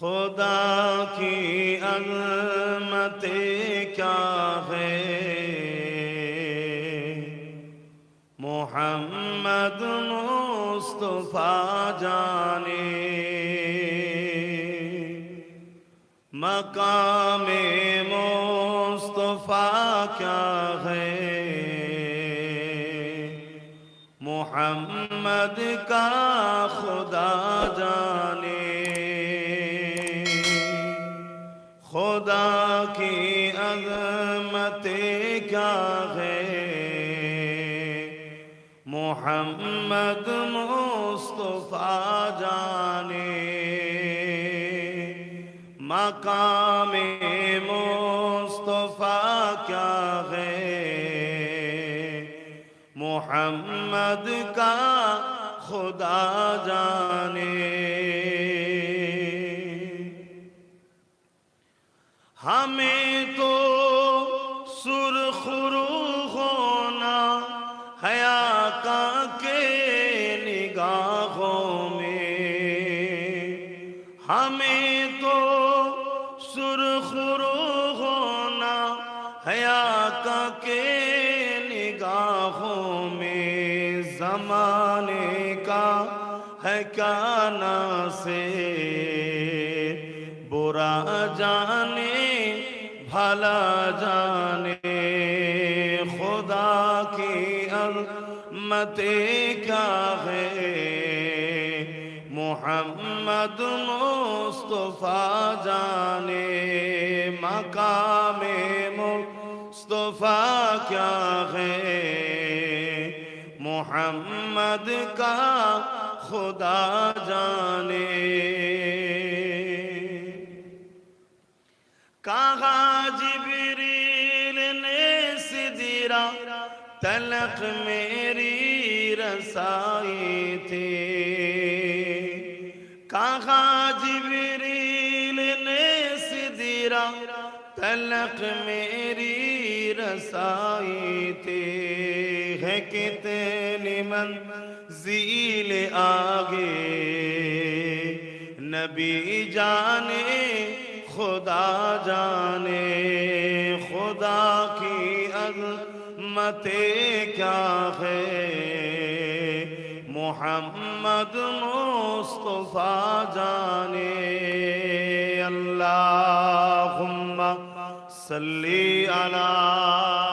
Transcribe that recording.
خدا کی عظمت کیا ہے؟ محمد مصطفیٰ جانے۔ مقام مصطفیٰ کیا ہے؟ محمد خدا کی عظمت کیا ہے؟ محمد مصطفیٰ جانے مقام مصطفیٰ کیا ہے؟ محمد کا خدا جانے ہمیں تو سرخرو ہونا حیا کا کے نگاہوں میں۔ ہمیں تو سرخرو ہونا حیا کا کے نگاہوں میں۔ زمانے کا ہے کیا سے برا جانے بھلا جانے خدا کی عظمت کیا ہے؟ محمد مصطفیٰ جانے مقام مصطفیٰ کیا ہے؟ محمد کا خدا جانے سدیرا تلق میری رسائی تھی۔ کہا جبریل نے سدیرا تلق میری رسائی تھی؟ ہے کتنی منزل آگے۔ نبی جانے، خدا جانے۔ کی کیا ہے؟ محمد مصطفیٰ جانے اللہم صلی علی